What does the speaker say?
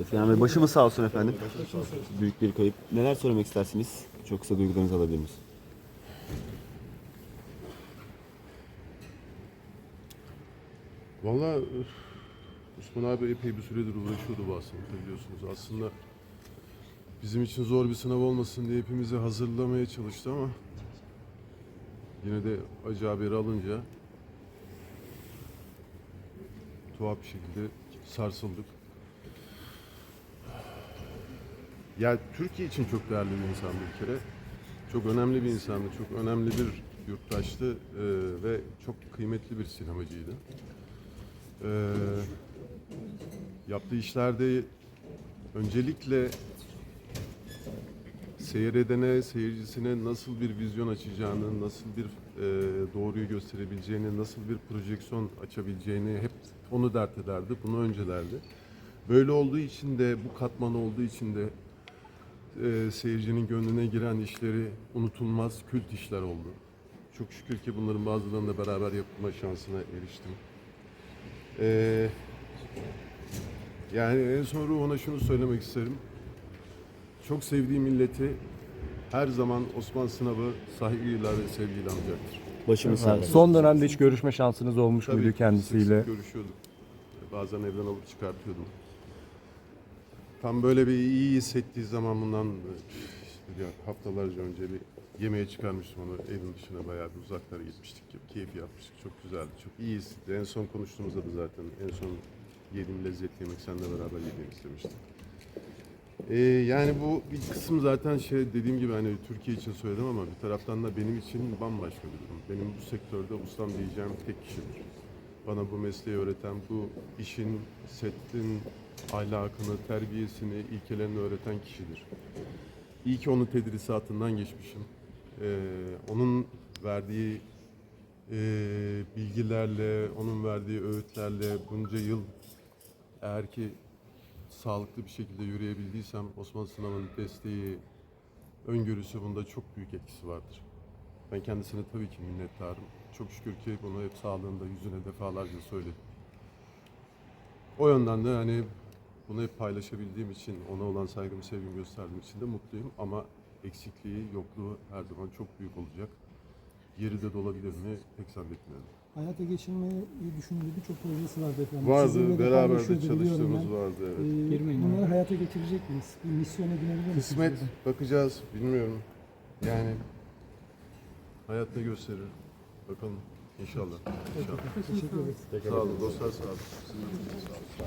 Efendim Bey, başımız sağ olsun efendim. Büyük bir kayıp. Neler söylemek istersiniz? Çok kısa duygularınızı alabilir miyiz? Vallahi üf, Osman abi epey bir süredir uğraşıyordu bu hastalıkla biliyorsunuz. Aslında bizim için zor bir sınav olmasın diye hepimizi hazırlamaya çalıştı ama yine de acı haberi alınca tuhaf bir şekilde sarsıldık. Ya Türkiye için çok değerli bir insan bir kere. Çok önemli bir insandı, çok önemli bir yurttaştı eee, ve çok kıymetli bir sinemacıydı. Eee yaptığı işlerde öncelikle seyredene, seyircisine nasıl bir vizyon açacağını, nasıl bir eee, doğruyu gösterebileceğini, nasıl bir projeksiyon açabileceğini hep onu dert ederdi, bunu öncelerdi. Böyle olduğu için de, bu katman olduğu için de eee, seyircinin gönlüne giren işleri unutulmaz kült işler oldu. Çok şükür ki bunların bazılarını da beraber yapma şansına eriştim. Eee, yani en son ruhuna şunu söylemek isterim. Çok sevdiği milleti her zaman Osman Sınav'ı saygıyla ve sevgiyle anacaktır. Başımız sağ olsun. Son dönemde hiç görüşme şansınız olmuş Tabii muydu kendisiyle? sık sık görüşüyorduk. Bazen evden alıp çıkartıyordum. Tam böyle bir iyi hissettiği zaman bundan işte ya haftalarca önce bir yemeğe çıkarmıştım onu evin dışına bayağı bir uzaklara gitmiştik. Keyif yapmıştık. Çok güzeldi. Çok iyi hissetti. En son konuştuğumuzda da zaten en son yediğim lezzetli yemek seninle beraber yemek istemiştim. Ee, yani bu bir kısım zaten şey dediğim gibi hani Türkiye için söyledim ama bir taraftan da benim için bambaşka bir durum. Benim bu sektörde ustam diyeceğim tek kişidir. Bana bu mesleği öğreten, bu işin, setin ahlakını, terbiyesini, ilkelerini öğreten kişidir. İyi ki onun tedrisatından geçmişim. Ee, onun verdiği e, bilgilerle, onun verdiği öğütlerle bunca yıl eğer ki sağlıklı bir şekilde yürüyebildiysem Osman Sınav'ın desteği, öngörüsü bunda çok büyük etkisi vardır. Ben kendisine tabii ki minnettarım. Çok şükür ki bunu hep sağlığında yüzüne defalarca söyledim. O yönden de hani bunu hep paylaşabildiğim için, ona olan saygımı, sevgimi gösterdiğim için de mutluyum. Ama eksikliği, yokluğu her zaman çok büyük olacak. Yeri de dolabilir mi pek zannetmiyorum. Hayata geçirmeyi düşündüğü birçok projesi vardı efendim. Vardı, Sizinle de beraber de paylaşıyordu, biliyorum çalıştığımız ben. vardı. Evet. Ee, Girmeyin bunları hayata geçirecek miyiz? Bir misyon edinebilir misiniz? Kısmet bakacağız bilmiyorum. Yani hayat ne gösterir? Bakalım inşallah. İnşallah. Teşekkür ederiz. Sağ olun dostlar sağ olun. Sizin de-